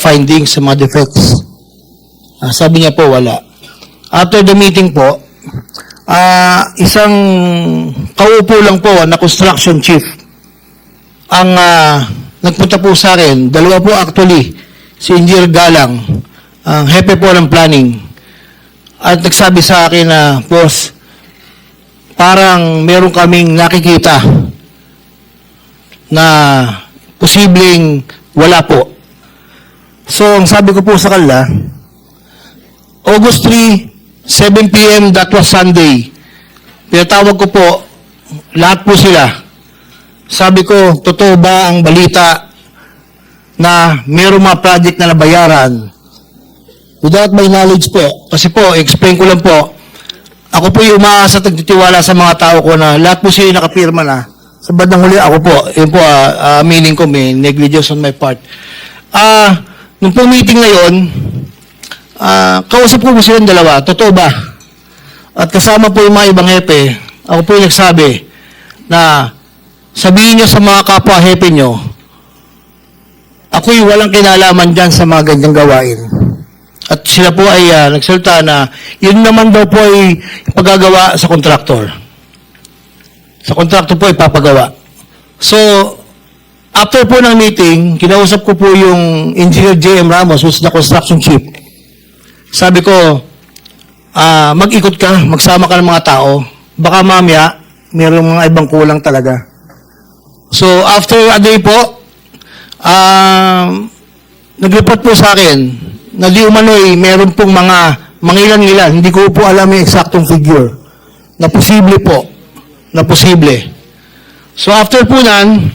findings, sa mga defects. Ah, sabi niya po, wala. After the meeting po, ah, isang kaupo lang po na construction chief ang ah, nagpunta po sa akin, dalawa po actually, si Engineer Galang, ang hepe po ng planning, at nagsabi sa akin na, boss, parang meron kaming nakikita na posibleng wala po. So, ang sabi ko po sa kanila, August 3, 7 p.m., that was Sunday. Pinatawag ko po, lahat po sila. Sabi ko, totoo ba ang balita na mayroong mga project na nabayaran? Without my knowledge po, kasi po, explain ko lang po, ako po yung umaasa at nagtitiwala sa mga tao ko na lahat po sila nakapirma na. Sa bandang huli, ako po, yun po, ah, ah, meaning ko may negligence on my part. Ah, nung po meeting na yun, ah, kausap ko po silang dalawa, totoo ba? At kasama po yung mga ibang hepe, ako po yung nagsabi na sabihin nyo sa mga kapwa hepe nyo, ako'y walang kinalaman dyan sa mga ganyang gawain. At sila po ay ah, nagsalita na yun naman daw po ay pagagawa sa kontraktor. Sa kontraktor po ay papagawa. So, after po ng meeting, kinausap ko po yung Engineer J.M. Ramos, who's the construction chief. Sabi ko, ah, mag-ikot ka, magsama ka ng mga tao. Baka mamaya, mayroong mga ibang kulang talaga. So, after a day po, um, nag-report po sa akin na di umano'y meron pong mga mangilan-ngilan, hindi ko po alam yung eksaktong figure, na posible po, na posible. So after po nan,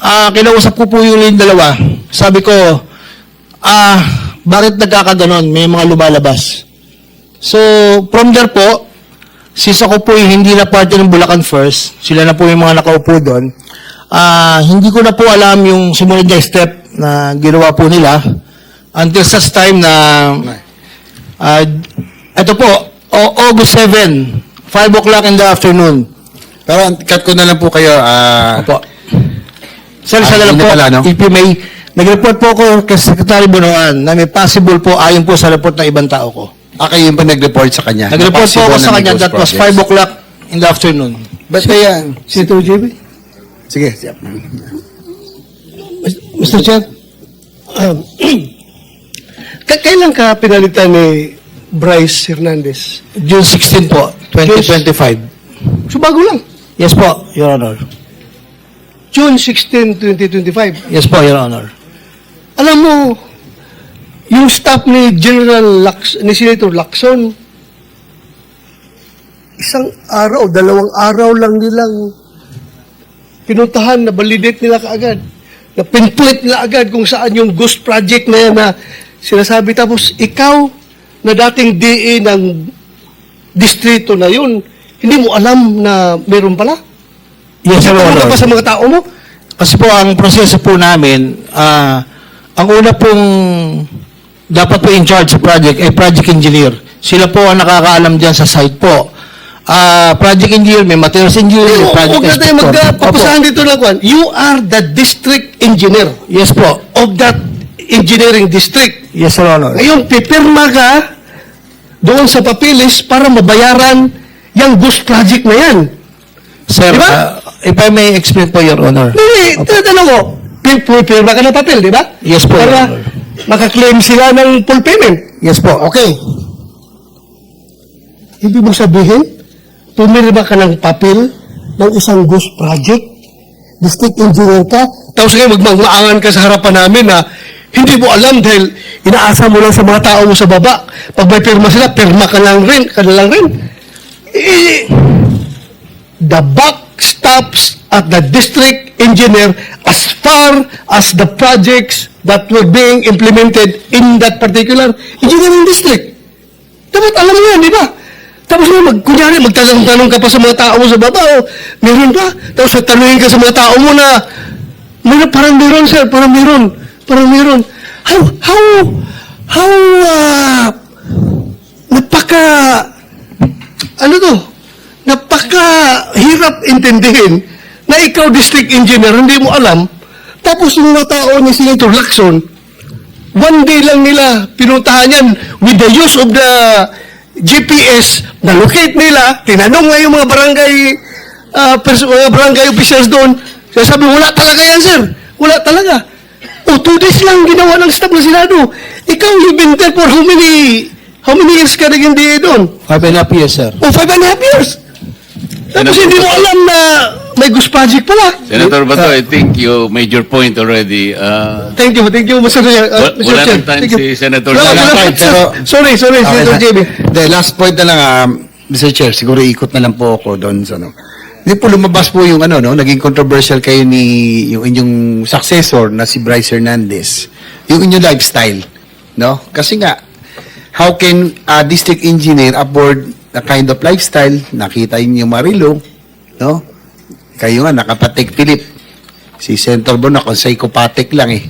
ah kinausap ko po yung dalawa. Sabi ko, ah, bakit nagkakaganon? May mga lumalabas. So, from there po, since ako po ay hindi na parte ng Bulacan First, sila na po yung mga nakaupo doon, ah, hindi ko na po alam yung sumunod na step na ginawa po nila until such time na ah, ito po, August 7, 5 o'clock in the afternoon. Pero cut ko na lang po kayo. ah, Opo. Sir, Ah, isa na lang po, pala, no? if you may, nag-report po ako kay Secretary Bunuan na may possible po ayon po sa report ng ibang tao ko. ah, kayo yung pa nag-report sa kanya. Nag-report po ako sa kanya, that was projects. 5 o'clock in the afternoon. Ba't kaya? Senator JB? Sige. Mr. Chair, um, kailan ka pinalitan ni Bryce Hernandez? June 16 po, 2025. So bago lang. Yes po, Your Honor. June 16, 2025. Yes po, Your Honor. Alam mo, yung staff ni General Lax, ni Senator Lacson, isang araw, dalawang araw lang nilang pinuntahan na validate nila kaagad. Na pinpoint nila agad kung saan yung ghost project na yan na sinasabi. Tapos ikaw na dating DA ng distrito na yun, hindi mo alam na meron pala? Yes, Your Ano ka Honor. sa mga tao mo? Kasi po ang proseso po namin, ah, ang una pong dapat po in charge sa project ay project engineer. Sila po ang nakakaalam dyan sa site po. Ah, project engineer, may materials engineer, may project Huwag na tayo inspector. magpapasahan dito lang kwan. You are the district engineer. Yes po. of that engineering district. Yes, Your Honor. Ngayon, pipirma ka doon sa papilis para mabayaran yung ghost project na yan. Sir, Di ba? ah, if I may explain po, Your Honor. Hindi, tinatanong ko, pi- pipirma ka ng papel, di ba? Yes po, Your Para Honor. makaklaim sila ng full payment. Yes po. Okay. Ibig mo sabihin, pumirma ka ng papel ng isang ghost project, district engineer ka, tapos ngayon magmangmaangan ka sa harapan namin na hindi mo alam dahil inaasa mo lang sa mga tao mo sa baba. Pag may pirma sila, pirma ka lang rin, ka na lang rin. Eh, the buck stops at the district engineer as far as the projects that were being implemented in that particular engineering district. Dapat alam mo yan, di ba? Tapos nga, mag, kunyari, magtanong-tanong ka pa sa mga tao mo sa baba, o, meron ba? Tapos tanungin ka sa mga tao mo na, meron, parang meron, sir, parang meron, parang meron. How, how, how, ah, napaka, ano to, napaka hirap intindihin na ikaw district engineer, hindi mo alam, tapos yung mga tao ni Senator Lacson, one day lang nila pinuntahan yan with the use of the GPS, na-locate nila, tinanong nga yung mga barangay, pers- mga barangay officials doon, sabi, wala talaga yan, sir. Wala talaga. O, two days lang ginawa ng staff ng Senado. Ikaw, you've been there for how many, how many years ka naging DA doon? Five and a half years, sir. O, five and a half years. Tapos hindi mo Bato. alam na may Goose Project pala. Senator Bato, I think you made your point already. Uh, Thank you, thank you, Mr. Uh, Mr. wala Chair. ng time Thank you. si Senator Wala, Sala. wala, Time, pero- sorry, sorry, Okay, Senator JB. The last point na lang, um, Mr. Chair, siguro ikot na lang po ako doon sa ano. Hindi po lumabas po yung ano, no, naging controversial kayo ni yung inyong successor na si Bryce Hernandez. Yung inyong lifestyle, no? Kasi nga, how can a district engineer afford the kind of lifestyle? Nakita yung Marilo, no? Kayo nga, nakapatik Philip. Si Senator Bono, kung psychopathic lang eh.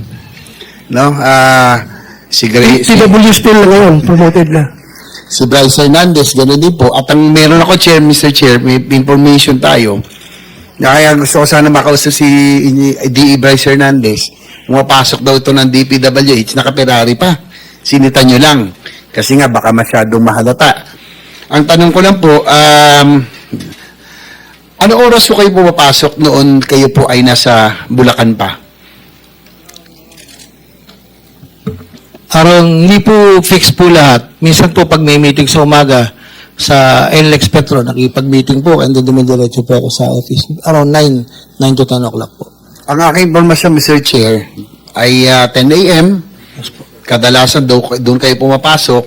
No? Ah, si Gray, si, PW still ngayon, promoted na. si Bryce Hernandez, gano'n din po. At ang meron ako, Chair, Mr. Chair, may information tayo. Na kaya gusto ko sana makausap si D.E. Bryce Hernandez. Pumapasok daw ito ng DPWH, naka-Ferrari pa. Sinita nyo lang. Kasi nga, baka masyadong mahalata. Ang tanong ko lang po, um, ano oras po kayo pumapasok noon kayo po ay nasa Bulacan pa? Arong hindi po fix po lahat. Minsan po pag may meeting sa umaga sa NLEX Petro, nakipag-meeting po and then dumidiretso po ako sa office. Around 9, 9 to 10 o'clock po. Ang aking informasyon, Mr. Chair, ay ah, 10 a.m. Kadalasan daw, doon kayo pumapasok.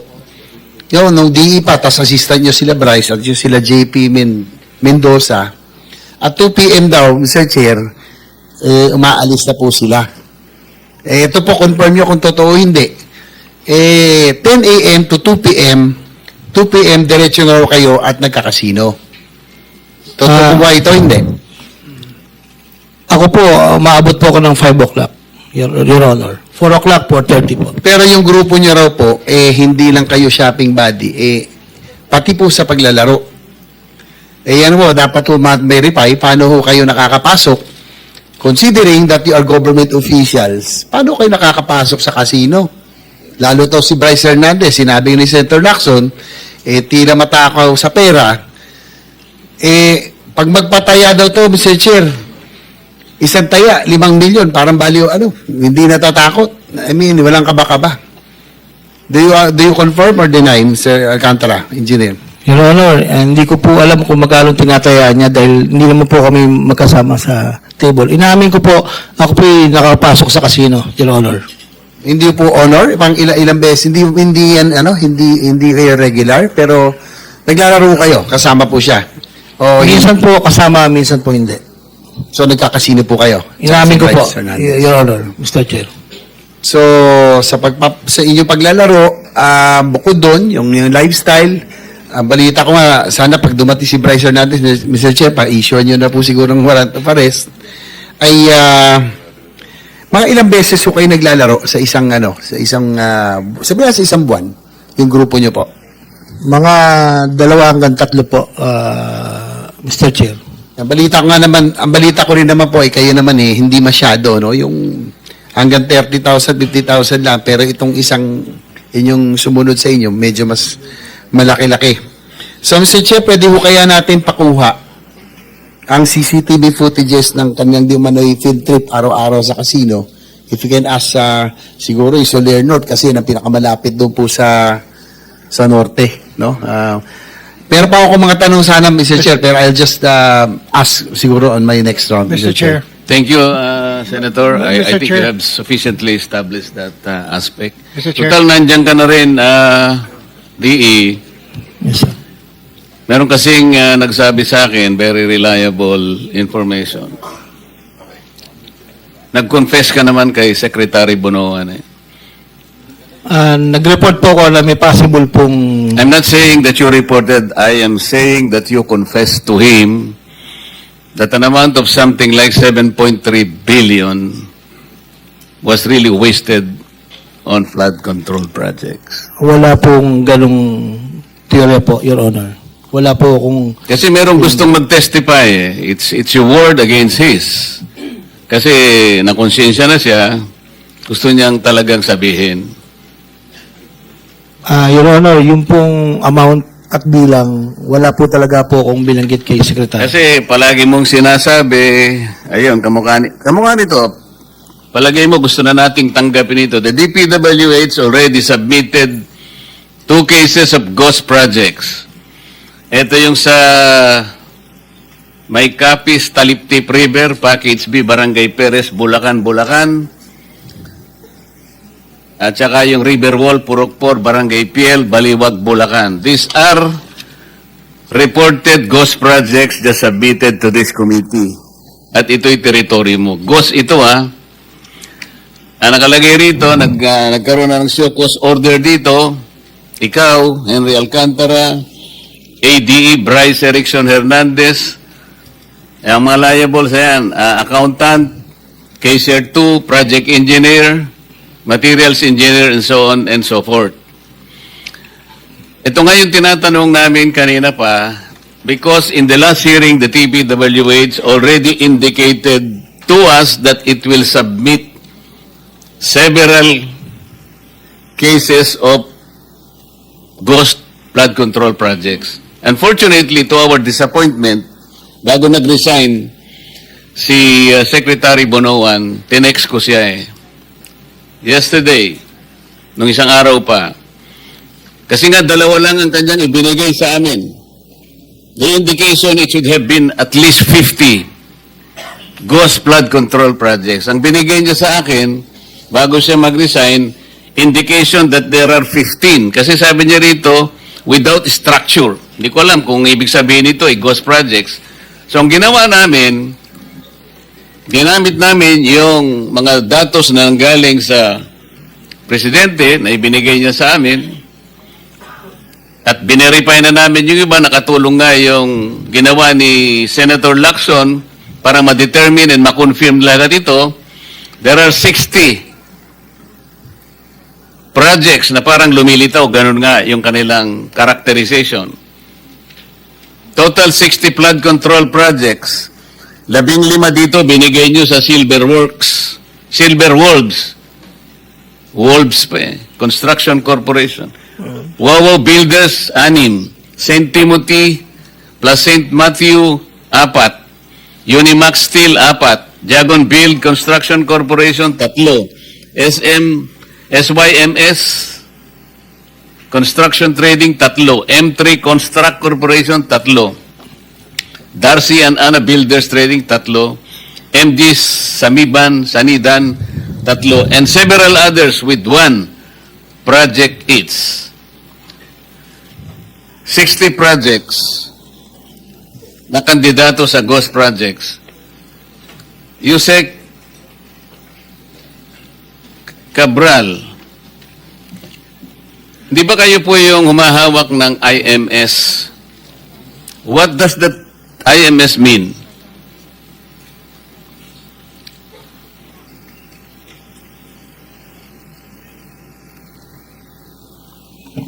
Yun, nung DE pa, tas assistant nyo sila Bryce at yung sila JP Men Mendoza. At 2 p.m. daw, Mr. Chair, eh, umaalis na po sila. Eh, ito po, confirm nyo kung totoo hindi. Eh, 10 a.m. to 2 p.m., 2 p.m. diretso na kayo at nagkakasino. Totoo Ah. ba ito? Hindi. Ako po, umaabot po ako ng 5 o'clock, Your, Your Honor. 4 o'clock, 4.30 po. Pero yung grupo niyo raw po, eh, hindi lang kayo shopping buddy, eh, pati po sa paglalaro. Eh, yan po, dapat po ma-verify paano ho kayo nakakapasok. Considering that you are government officials, paano kayo nakakapasok sa casino? Lalo to si Bryce Hernandez, sinabi ni Senator Lacson, eh, tila matakaw sa pera. Eh, pag magpataya daw to, Mr. Chair, isang taya, limang milyon, parang baliw, ano, hindi natatakot. I mean, walang kaba-kaba. Do you, uh, do you confirm or deny, Mr. Alcantara, engineer? Your Honor, eh, hindi ko po alam kung magkano tinataya niya dahil hindi naman po kami magkasama sa table. Inamin ko po, ako po nakapasok sa casino, Your Honor. Hindi po honor, pang ilang, ilang beses, hindi, hindi yan, ano, hindi, hindi kayo regular, pero naglalaro kayo, kasama po siya. O, Minsan po kasama, minsan po hindi. So nagkakasino po kayo. Inamin ko po, Hernandez. Your Honor, Mr. Chair. So, sa pagpap sa inyong paglalaro, ah, bukod doon, yung, yung lifestyle, ah, balita ko nga, sana pag dumating si Bryce Hernandez, Mr. Chair, pa-issue nyo na po siguro ng warrant of arrest, ay ah, mga ilang beses po kayo naglalaro sa isang, ano, sa isang, uh, sabihin sa isang buwan, yung grupo nyo po. Mga dalawa hanggang tatlo po, ah, Mr. Chair. Ang balita nga naman, ang balita ko rin naman po ay kayo naman eh, hindi masyado, no? Yung hanggang 30,000, 50,000 lang, pero itong isang inyong sumunod sa inyo, medyo mas malaki-laki. So, Mr. Chair, pwede ho kaya natin pakuha ang CCTV footages ng kanyang di umano'y field trip araw-araw sa casino. If you can ask uh, siguro yung Soler North kasi yun ang pinakamalapit doon po sa sa norte, no? Ah, pero pa ako mga tanong sana, Mr. Chair, pero I'll just uh, ask siguro on my next round, Mr. Chair. Thank you, uh, Senator. I, I think Chair. you have sufficiently established that uh, aspect. Mr. Chair. Total, nandiyan ka na rin, uh, DE. Yes, sir. Meron kasing uh, nagsabi sa akin, very reliable information. Nag-confess ka naman kay Secretary Bonoan eh. Ah, nag-report po ako na may possible pong I'm not saying that you reported. I am saying that you confessed to him that an amount of something like 7.3 billion was really wasted on flood control projects. wala pong ganong teorya po, Your Honor. Wala po akong Kasi merong gustong mag-testify eh. It's, it's your word against his. Kasi nakonsensya na siya, gusto niyang talagang sabihin. Ah, Your Honor, yung pong amount at bilang, wala po talaga po akong binanggit kay Secretary. Kasi palagi mong sinasabi, ayun, kamukha, ni, kamukha nito, palagay mo gusto na nating tanggapin ito. The DPWH already submitted two cases of ghost projects. Ito yung sa May Capis, Taliptip River, Package B, Barangay Perez, Bulacan, Bulacan. At saka yung Riverwall, Purokpor, Barangay Piel, Baliwag, Bulacan. These are reported ghost projects just submitted to this committee. At ito'y teritoryo mo. Ghost ito ha. Ang nakalagay rito, nag, ah, nagkaroon na ng cause order dito. Ikaw, Henry Alcantara, ADE, Bryce Erickson Hernandez, ang mga liable sa yan, ah, accountant, Caser 2, project engineer, materials engineer, and so on and so forth. Ito nga yung tinatanong namin kanina pa, because in the last hearing, the TPWH already indicated to us that it will submit several cases of ghost flood control projects. Unfortunately, to our disappointment, bago nag-resign si uh, Secretary Bonoan, tinext ko siya eh. Yesterday, nung isang araw pa, kasi nga dalawa lang ang kanyang ibinigay sa amin. The indication it should have been at least 50 ghost flood control projects. Ang binigay niya sa akin, bago siya mag-resign, indication that there are 15. Kasi sabi niya rito, without structure. Hindi ko alam kung ibig sabihin nito ay ghost projects. So ang ginawa namin, ginamit namin yung mga datos na galing sa presidente na ibinigay niya sa amin at binerify na namin yung iba, nakatulong nga yung ginawa ni Senator Lacson para ma-determine and ma-confirm lahat ito. There are 60 projects na parang lumilitaw, ganun nga yung kanilang characterization. Total 60 flood control projects. Labing lima dito binigay nyo sa Silver Works. Silver Wolves. Wolves pa eh. Construction Corporation. Wawa Builders, anim. St. Timothy plus St. Matthew, apat. Unimax Steel, apat. Jagon Build Construction Corporation, tatlo. SM, SYMS, Construction Trading, tatlo. M3 Construct Corporation, tatlo. Darcy and Anna Builders Trading, tatlo. MG Samiban, Sanidan, tatlo. And several others with one project each. 60 projects na kandidato sa ghost projects. Yusek Cabral, di ba kayo po yung humahawak ng IMS? What does that IMS mean?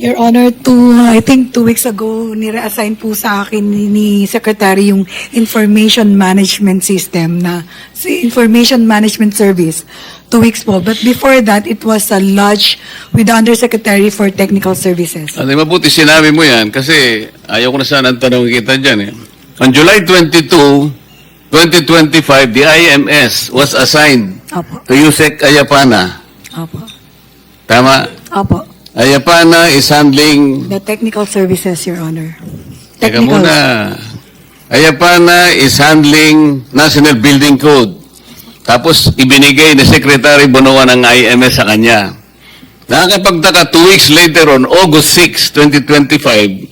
Your Honor, two, I think two weeks ago, nire-assign po sa akin ni, Secretary yung Information Management System na si Information Management Service. Two weeks po. But before that, it was a lodge with the Undersecretary for Technical Services. Ano, mabuti sinabi mo yan kasi ayaw ko na sana ang tanong kita dyan eh. On July 22, 2025, the IMS was assigned Opo. to Yusek Ayapana. Opo. Tama? Opo. Ayapana is handling The Technical Services, Your Honor. Teka muna. Ayapana is handling National Building Code. Tapos ibinigay ni Secretary Bonoan ng IMS sa kanya. Nakakapagtaka two weeks later on August 6, 2025,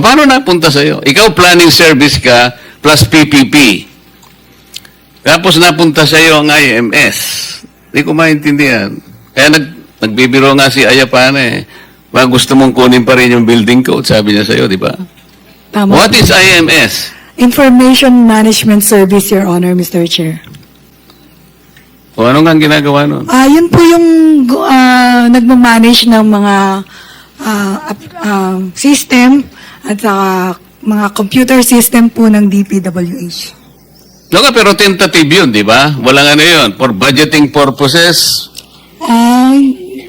paano napunta sa'yo? Ikaw planning service ka plus PPP. Tapos napunta sa'yo ang IMS. Hindi ko maintindihan. Kaya nag, nagbibiro nga si Ayapana eh. Baka gusto mong kunin pa rin yung building code, sabi niya sa'yo, di ba? Tama. What is IMS? Information Management Service, Your Honor, Mr. Chair. O ano nga ang ginagawa nun? Ah, yun po yung uh, nagmamanage ng mga ap- ah, system at saka mga computer system po ng DPWH. No, pero tentative yun, di ba? Walang ano yun. For budgeting purposes, Ah,